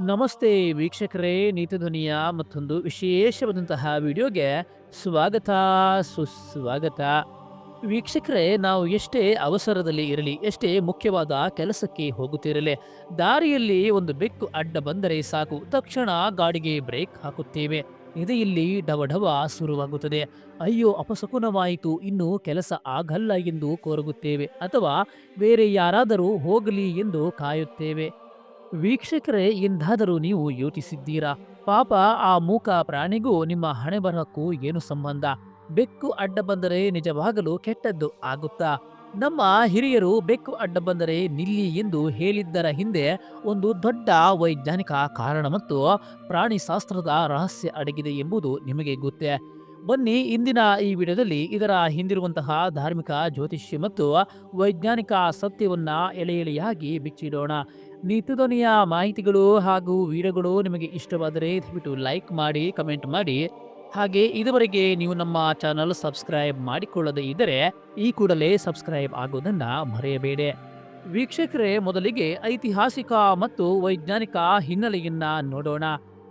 ನಮಸ್ತೆ ವೀಕ್ಷಕರೇ ನೀತಿಧ್ವನಿಯ ಮತ್ತೊಂದು ವಿಶೇಷವಾದಂತಹ ವಿಡಿಯೋಗೆ ಸ್ವಾಗತ, ಸುಸ್ವಾಗತ. ವೀಕ್ಷಕರೇ, ನಾವು ಎಷ್ಟೇ ಅವಸರದಲ್ಲಿ ಇರಲಿ, ಎಷ್ಟೇ ಮುಖ್ಯವಾದ ಕೆಲಸಕ್ಕೆ ಹೋಗುತ್ತಿರಲಿ, ದಾರಿಯಲ್ಲಿ ಒಂದು ಬೆಕ್ಕು ಅಡ್ಡ ಬಂದರೆ ಸಾಕು, ತಕ್ಷಣ ಗಾಡಿಗೆ ಬ್ರೇಕ್ ಹಾಕುತ್ತೇವೆ. ಎದೆಯಲ್ಲಿ ಡವಢವ ಶುರುವಾಗುತ್ತದೆ. ಅಯ್ಯೋ, ಅಪಶಕುನವಾಯಿತು, ಇನ್ನು ಕೆಲಸ ಆಗಲ್ಲ ಎಂದು ಕೋರಗುತ್ತೇವೆ, ಅಥವಾ ಬೇರೆ ಯಾರಾದರೂ ಹೋಗಲಿ ಎಂದು ಕಾಯುತ್ತೇವೆ. ವೀಕ್ಷಕರೇ, ಎಂದಾದರೂ ನೀವು ಯೋಚಿಸಿದ್ದೀರಾ? ಪಾಪ ಆ ಮೂಕ ಪ್ರಾಣಿಗೂ ನಿಮ್ಮ ಹಣೆ ಬರಹಕ್ಕೂ ಏನು ಸಂಬಂಧ? ಬೆಕ್ಕು ಅಡ್ಡ ಬಂದರೆ ನಿಜವಾಗಲು ಕೆಟ್ಟದ್ದು ಆಗುತ್ತಾ? ನಮ್ಮ ಹಿರಿಯರು ಬೆಕ್ಕು ಅಡ್ಡ ಬಂದರೆ ನಿಲ್ಲಿ ಎಂದು ಹೇಳಿದ್ದರ ಹಿಂದೆ ಒಂದು ದೊಡ್ಡ ವೈಜ್ಞಾನಿಕ ಕಾರಣ ಮತ್ತು ಪ್ರಾಣಿಶಾಸ್ತ್ರದ ರಹಸ್ಯ ಅಡಗಿದೆ ಎಂಬುದು ನಿಮಗೆ ಗೊತ್ತೇ. ಬನ್ನಿ, ಇಂದಿನ ಈ ವಿಡಿಯೋದಲ್ಲಿ ಇದರ ಹಿಂದಿರುವಂತಹ ಧಾರ್ಮಿಕ ಜ್ಯೋತಿಷ್ಯ ಮತ್ತು ವೈಜ್ಞಾನಿಕ ಸತ್ಯವನ್ನ ಎಳೆ ಎಳೆಯಾಗಿ ಬಿಚ್ಚಿಡೋಣ. ನಿತ್ಯಧ್ವನಿಯ ಮಾಹಿತಿಗಳು ಹಾಗೂ ವಿಡಿಯೋಗಳು ನಿಮಗೆ ಇಷ್ಟವಾದರೆ ದಯವಿಟ್ಟು ಲೈಕ್ ಮಾಡಿ, ಕಮೆಂಟ್ ಮಾಡಿ. ಹಾಗೆ ಇದುವರೆಗೆ ನೀವು ನಮ್ಮ ಚಾನಲ್ ಸಬ್ಸ್ಕ್ರೈಬ್ ಮಾಡಿಕೊಳ್ಳದೇ ಇದ್ದರೆ ಈ ಕೂಡಲೇ ಸಬ್ಸ್ಕ್ರೈಬ್ ಆಗೋದನ್ನು ಮರೆಯಬೇಡಿ. ವೀಕ್ಷಕರೇ, ಮೊದಲಿಗೆ ಐತಿಹಾಸಿಕ ಮತ್ತು ವೈಜ್ಞಾನಿಕ ಹಿನ್ನೆಲೆಯನ್ನ ನೋಡೋಣ.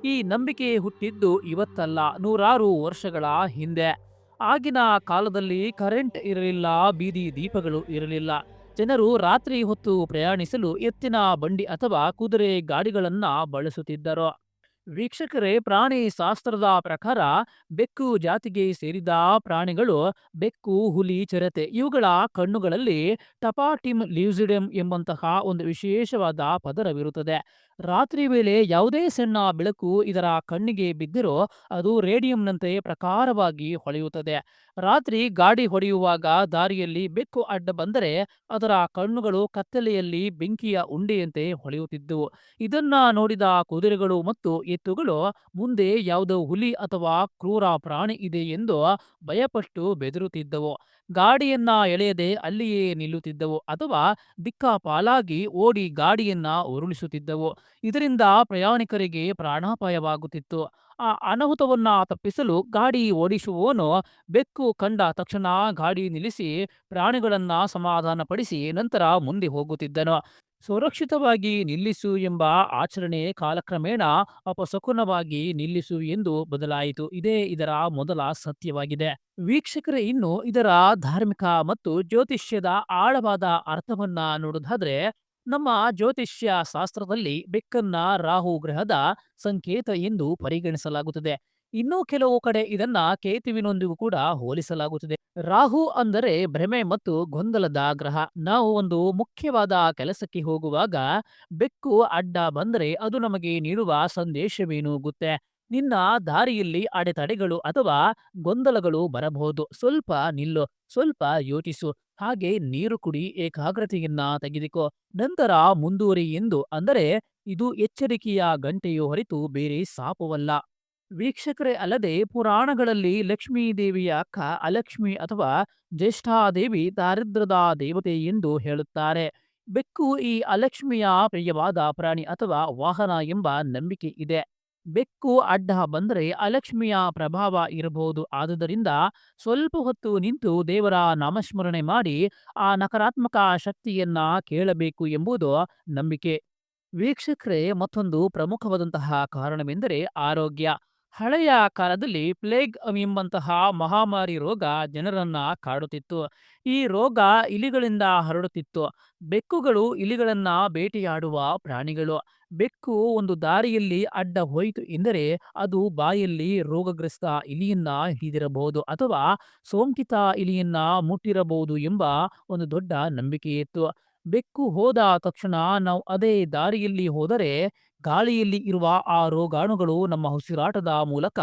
ಈ ನಂಬಿಕೆ ಹುಟ್ಟಿದ್ದು ಇವತ್ತಲ್ಲ ನೂರಾರು ವರ್ಷಗಳ ಹಿಂದೆ. ಆಗಿನ ಕಾಲದಲ್ಲಿ ಕರೆಂಟ್ ಇರಲಿಲ್ಲ, ಬೀದಿ ದೀಪಗಳು ಇರಲಿಲ್ಲ. ಜನರು ರಾತ್ರಿ ಹೊತ್ತು ಪ್ರಯಾಣಿಸಲು ಎತ್ತಿನ ಬಂಡಿ ಅಥವಾ ಕುದುರೆ ಗಾಡಿಗಳನ್ನು ಬಳಸುತ್ತಿದ್ದರು. ವೀಕ್ಷಕರೇ, ಪ್ರಾಣಿ ಶಾಸ್ತ್ರದ ಪ್ರಕಾರ ಬೆಕ್ಕು ಜಾತಿಗೆ ಸೇರಿದ ಪ್ರಾಣಿಗಳು ಬೆಕ್ಕು, ಹುಲಿ, ಚಿರತೆ ಇವುಗಳ ಕಣ್ಣುಗಳಲ್ಲಿ ಟಪಾಟಿಮ್ ಲ್ಯೂಸಿಡಮ್ ಎಂಬಂತಹ ಒಂದು ವಿಶೇಷವಾದ ಪದರವಿರುತ್ತದೆ. ರಾತ್ರಿ ವೇಳೆ ಯಾವುದೇ ಸಣ್ಣ ಬೆಳಕು ಇದರ ಕಣ್ಣಿಗೆ ಬಿದ್ದರೂ ಅದು ರೇಡಿಯಂನಂತೆ ಪ್ರಕಾರವಾಗಿ ಹೊಳೆಯುತ್ತದೆ. ರಾತ್ರಿ ಗಾಡಿ ಹೊಡೆಯುವಾಗ ದಾರಿಯಲ್ಲಿ ಬೆಕ್ಕು ಅಡ್ಡ ಬಂದರೆ ಅದರ ಕಣ್ಣುಗಳು ಕತ್ತಲೆಯಲ್ಲಿ ಬೆಂಕಿಯ ಉಂಡೆಯಂತೆ ಹೊಳೆಯುತ್ತಿದ್ದವು. ಇದನ್ನ ನೋಡಿದ ಕುದುರೆಗಳು ಮತ್ತು ಎತ್ತುಗಳು ಮುಂದೆ ಯಾವುದೋ ಹುಲಿ ಅಥವಾ ಕ್ರೂರ ಪ್ರಾಣಿ ಇದೆ ಎಂದು ಭಯಪಟ್ಟು ಬೆದರುತ್ತಿದ್ದವು. ಗಾಡಿಯನ್ನ ಎಳೆಯದೆ ಅಲ್ಲಿಯೇ ನಿಲ್ಲುತ್ತಿದ್ದವು ಅಥವಾ ದಿಕ್ಕಾಪಾಲಾಗಿ ಓಡಿ ಗಾಡಿಯನ್ನ ಉರುಳಿಸುತ್ತಿದ್ದವು. ಇದರಿಂದ ಪ್ರಯಾಣಿಕರಿಗೆ ಪ್ರಾಣಾಪಾಯವಾಗುತ್ತಿತ್ತು. ಆ ಅನಾಹುತವನ್ನ ತಪ್ಪಿಸಲು ಗಾಡಿ ಓಡಿಸುವವನು ಬೆಕ್ಕು ಕಂಡ ತಕ್ಷಣ ಗಾಡಿ ನಿಲ್ಲಿಸಿ ಪ್ರಾಣಿಗಳನ್ನ ಸಮಾಧಾನಪಡಿಸಿ ನಂತರ ಮುಂದೆ ಹೋಗುತ್ತಿದ್ದನು. ಸುರಕ್ಷಿತವಾಗಿ ನಿಲ್ಲಿಸು ಎಂಬ ಆಚರಣೆ ಕಾಲಕ್ರಮೇಣ ಅಪಸಕುನವಾಗಿ ನಿಲ್ಲಿಸು ಎಂದು ಬದಲಾಯಿತು. ಇದೇ ಇದರ ಮೊದಲ ಸತ್ಯವಾಗಿದೆ. ವೀಕ್ಷಕರೇ, ಇನ್ನು ಇದರ ಧಾರ್ಮಿಕ ಮತ್ತು ಜ್ಯೋತಿಷ್ಯದ ಆಳವಾದ ಅರ್ಥವನ್ನ ನೋಡೋದಾದ್ರೆ ನಮ್ಮ ಜ್ಯೋತಿಷ್ಯ ಶಾಸ್ತ್ರದಲ್ಲಿ ಬೆಕ್ಕನ್ನ ರಾಹು ಗ್ರಹದ ಸಂಕೇತ ಎಂದು ಪರಿಗಣಿಸಲಾಗುತ್ತದೆ. ಇನ್ನು ಕೆಲವು ಕಡೆ ಇದನ್ನ ಕೇತುವಿನೊಂದಿಗೂ ಕೂಡ ಹೋಲಿಸಲಾಗುತ್ತದೆ. ರಾಹು ಅಂದರೆ ಭ್ರಮೆ ಮತ್ತು ಗೊಂದಲದ ಗ್ರಹ ನಾವು ಒಂದು ಮುಖ್ಯವಾದ ಕೆಲಸಕ್ಕೆ ಹೋಗುವಾಗ ಬೆಕ್ಕು ಅಡ್ಡ ಬಂದರೆ ಅದು ನಮಗೆ ನೀಡುವ ಸಂದೇಶವೇನು ಗೊತ್ತೇ? ನಿನ್ನ ದಾರಿಯಲ್ಲಿ ಅಡೆತಡೆಗಳು ಅಥವಾ ಗೊಂದಲಗಳು ಬರಬಹುದು. ಸ್ವಲ್ಪ ನಿಲ್ಲು, ಸ್ವಲ್ಪ ಯೋಚಿಸು. ಹಾಗೆ ನೀರು ಕುಡಿ, ಏಕಾಗ್ರತೆಯನ್ನ ತೆಗೆದುಕೋ. ನಂತರ ಮುಂದುವರಿ ಎಂದು ಅಂದರೆ ಇದು ಎಚ್ಚರಿಕೆಯ ಗಂಟೆಯು ಹೊರತು ಬೇರೆ ಶಾಪವಲ್ಲ ವೀಕ್ಷಕರೇ ಅಲ್ಲದೆ ಪುರಾಣಗಳಲ್ಲಿ ಲಕ್ಷ್ಮೀ ದೇವಿಯ ಅಕ್ಕ ಅಲಕ್ಷ್ಮಿ ಅಥವಾ ಜ್ಯೇಷ್ಠಾದೇವಿ ದಾರಿದ್ರ್ಯದ ದೇವತೆ ಎಂದು ಹೇಳುತ್ತಾರೆ. ಬೆಕ್ಕು ಈ ಅಲಕ್ಷ್ಮಿಯ ಪ್ರಿಯವಾದ ಪ್ರಾಣಿ ಅಥವಾ ವಾಹನ ಎಂಬ ನಂಬಿಕೆ ಇದೆ. ಬೆಕ್ಕು ಅಡ್ಡ ಬಂದರೆ ಅಲಕ್ಷ್ಮಿಯ ಪ್ರಭಾವ ಇರಬಹುದು. ಆದುದರಿಂದ ಸ್ವಲ್ಪ ಹೊತ್ತು ನಿಂತು ದೇವರ ನಾಮಸ್ಮರಣೆ ಮಾಡಿ ಆ ನಕಾರಾತ್ಮಕ ಶಕ್ತಿಯನ್ನ ಕೇಳಬೇಕು ಎಂಬುದು ನಂಬಿಕೆ. ವೀಕ್ಷಕರೇ ಮತ್ತೊಂದು ಪ್ರಮುಖವಾದಂತಹ ಕಾರಣವೆಂದರೆ ಆರೋಗ್ಯ. ಹಳೆಯ ಕಾಲದಲ್ಲಿ ಪ್ಲೇಗ್ ಎಂಬಂತಹ ಮಹಾಮಾರಿ ರೋಗ ಜನರನ್ನ ಕಾಡುತ್ತಿತ್ತು. ಈ ರೋಗ ಇಲಿಗಳಿಂದ ಹರಡುತ್ತಿತ್ತು. ಬೆಕ್ಕುಗಳು ಇಲಿಗಳನ್ನ ಬೇಟೆಯಾಡುವ ಪ್ರಾಣಿಗಳು. ಬೆಕ್ಕು ಒಂದು ದಾರಿಯಲ್ಲಿ ಅಡ್ಡ ಹೋಯಿತು ಎಂದರೆ ಅದು ಬಾಯಲ್ಲಿ ರೋಗಗ್ರಸ್ತ ಇಲಿಯನ್ನ ಹಿಡಿದಿರಬಹುದು ಅಥವಾ ಸೋಂಕಿತ ಇಲಿಯನ್ನ ಮುಟ್ಟಿರಬಹುದು ಎಂಬ ಒಂದು ದೊಡ್ಡ ನಂಬಿಕೆಯಿತ್ತು. ಬೆಕ್ಕು ಹೋದ ತಕ್ಷಣ ನಾವು ಅದೇ ದಾರಿಯಲ್ಲಿ ಹೋದರೆ ಗಾಳಿಯಲ್ಲಿ ಇರುವ ಆ ರೋಗಾಣುಗಳು ನಮ್ಮ ಉಸಿರಾಟದ ಮೂಲಕ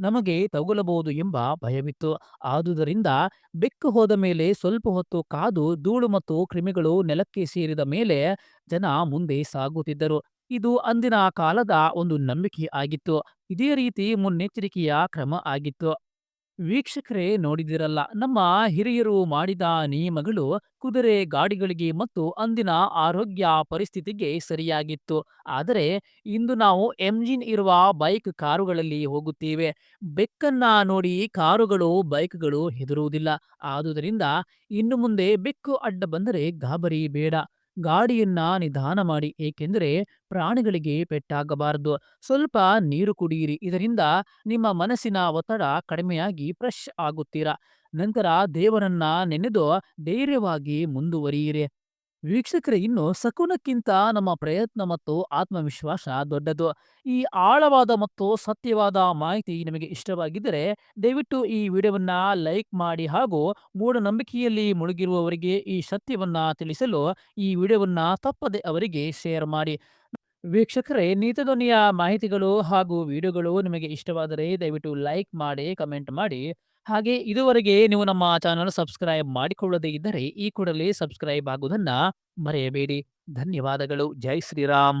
ನಮಗೆ ತಗುಲಬಹುದು ಎಂಬ ಭಯವಿತ್ತು. ಆದುದರಿಂದ ಬೆಕ್ಕು ಹೋದ ಮೇಲೆ ಸ್ವಲ್ಪ ಹೊತ್ತು ಕಾದು ಧೂಳು ಮತ್ತು ಕ್ರಿಮಿಗಳು ನೆಲಕ್ಕೆ ಸೇರಿದ ಮೇಲೆ ಜನ ಮುಂದೆ ಸಾಗುತ್ತಿದ್ದರು. ಇದು ಅಂದಿನ ಕಾಲದ ಒಂದು ನಂಬಿಕೆ ಆಗಿತ್ತು. ಇದೇ ರೀತಿ ಮುನ್ನೆಚ್ಚರಿಕೆಯ ಕ್ರಮ ಆಗಿತ್ತು. ವೀಕ್ಷಕರೇ ನೋಡಿದಿರಲ್ಲ, ನಮ್ಮ ಹಿರಿಯರು ಮಾಡಿದ ನಿಯಮಗಳು ಕುದುರೆ ಗಾಡಿಗಳಿಗೆ ಮತ್ತು ಅಂದಿನ ಆರೋಗ್ಯ ಪರಿಸ್ಥಿತಿಗೆ ಸರಿಯಾಗಿತ್ತು. ಆದರೆ ಇಂದು ನಾವು ಎಂಜಿನ್ ಇರುವ ಬೈಕ್ ಕಾರುಗಳಲ್ಲಿ ಹೋಗುತ್ತೇವೆ. ಬೆಕ್ಕನ್ನ ನೋಡಿ ಕಾರುಗಳು, ಬೈಕ್ಗಳು ಹೆದರುವುದಿಲ್ಲ. ಆದುದರಿಂದ ಇನ್ನು ಮುಂದೆ ಬೆಕ್ಕು ಅಡ್ಡ ಬಂದರೆ ಗಾಬರಿ ಬೇಡ. ಗಾಡಿಯನ್ನ ನಿಧಾನ ಮಾಡಿ, ಏಕೆಂದರೆ ಪ್ರಾಣಿಗಳಿಗೆ ಪೆಟ್ಟಾಗಬಾರದು. ಸ್ವಲ್ಪ ನೀರು ಕುಡಿಯಿರಿ. ಇದರಿಂದ ನಿಮ್ಮ ಮನಸ್ಸಿನ ಒತ್ತಡ ಕಡಿಮೆಯಾಗಿ ಫ್ರೆಶ್ ಆಗುತ್ತೀರಾ. ನಂತರ ದೇವರನ್ನ ನೆನೆದು ಧೈರ್ಯವಾಗಿ ಮುಂದುವರಿಯಿರಿ. ವೀಕ್ಷಕರೇ, ಇನ್ನು ಸಕುನಕ್ಕಿಂತ ನಮ್ಮ ಪ್ರಯತ್ನ ಮತ್ತು ಆತ್ಮವಿಶ್ವಾಸ ದೊಡ್ಡದು. ಈ ಆಳವಾದ ಮತ್ತು ಸತ್ಯವಾದ ಮಾಹಿತಿ ನಿಮಗೆ ಇಷ್ಟವಾಗಿದ್ದರೆ, ದಯವಿಟ್ಟು ಈ ವಿಡಿಯೋವನ್ನ ಲೈಕ್ ಮಾಡಿ ಹಾಗೂ ಮೂಢನಂಬಿಕೆಯಲ್ಲಿ ಮುಳುಗಿರುವವರಿಗೆ ಈ ಸತ್ಯವನ್ನ ತಿಳಿಸಲು ಈ ವಿಡಿಯೋವನ್ನ ತಪ್ಪದೆ ಅವರಿಗೆ ಶೇರ್ ಮಾಡಿ. ವೀಕ್ಷಕರೇ ನೀತಿಧ್ವನಿಯ ಮಾಹಿತಿಗಳು ಹಾಗೂ ವಿಡಿಯೋಗಳು ನಿಮಗೆ ಇಷ್ಟವಾದರೆ ದಯವಿಟ್ಟು ಲೈಕ್ ಮಾಡಿ, ಕಮೆಂಟ್ ಮಾಡಿ. ಹಾಗೆ ಇದುವರೆಗೆ ನೀವು ನಮ್ಮ ಚಾನಲ್ ಸಬ್ಸ್ಕ್ರೈಬ್ ಮಾಡಿಕೊಳ್ಳದೇ ಇದ್ದರೆ ಈ ಕೂಡಲೇ ಸಬ್ಸ್ಕ್ರೈಬ್ ಆಗುವುದನ್ನ ಮರೆಯಬೇಡಿ. ಧನ್ಯವಾದಗಳು. ಜೈ ಶ್ರೀರಾಮ್.